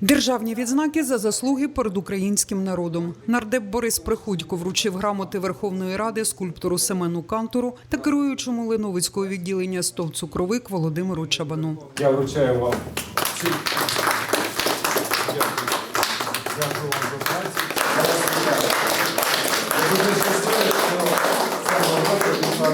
Державні відзнаки за заслуги перед українським народом. Нардеп Борис Приходько вручив грамоти Верховної Ради скульптору Семену Кантуру та керуючому Леновицького відділення «Стов цукровик Володимиру Чабану. Я вручаю вам ці. Дякую. Вам за працю. Дуже щасливий, що ця робота пішла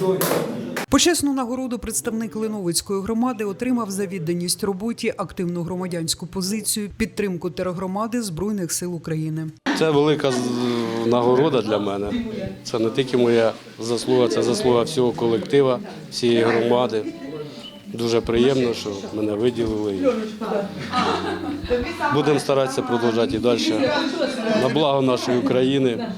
до Почесну нагороду представник Леновицької громади отримав за відданість роботі, активну громадянську позицію, підтримку тергромади Збройних сил України. Це велика нагорода для мене. Це не тільки моя заслуга, це заслуга всього колектива, всієї громади. Дуже приємно, що мене виділили. Будемо старатися продовжувати і далі. На благо нашої України.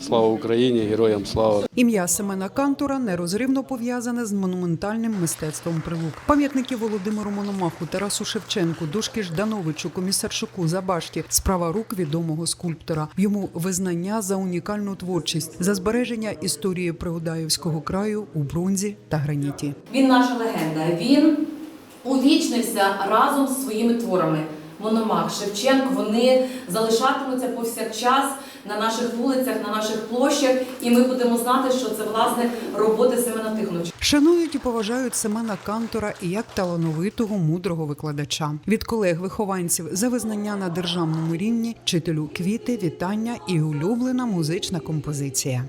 Слава Україні, героям слава! Ім'я Семена Кантура нерозривно пов'язане з монументальним мистецтвом прилук. Пам'ятники Володимиру Мономаху, Тарасу Шевченку, Дошки Ждановичу, Комісарчуку, Забашті – справа рук відомого скульптора. Йому визнання за унікальну творчість, за збереження історії Пригодаївського краю у бронзі та граніті. Він наша легенда. Він увічнився разом з своїми творами. Мономах, Шевченко, вони залишатимуться повсякчас на наших вулицях, на наших площах, і ми будемо знати, що це власне роботи Семена Тихоновича. Шанують і поважають Семена Кантора і як талановитого мудрого викладача. Від колег-вихованців за визнання на державному рівні вчителю квіти, вітання і улюблена музична композиція.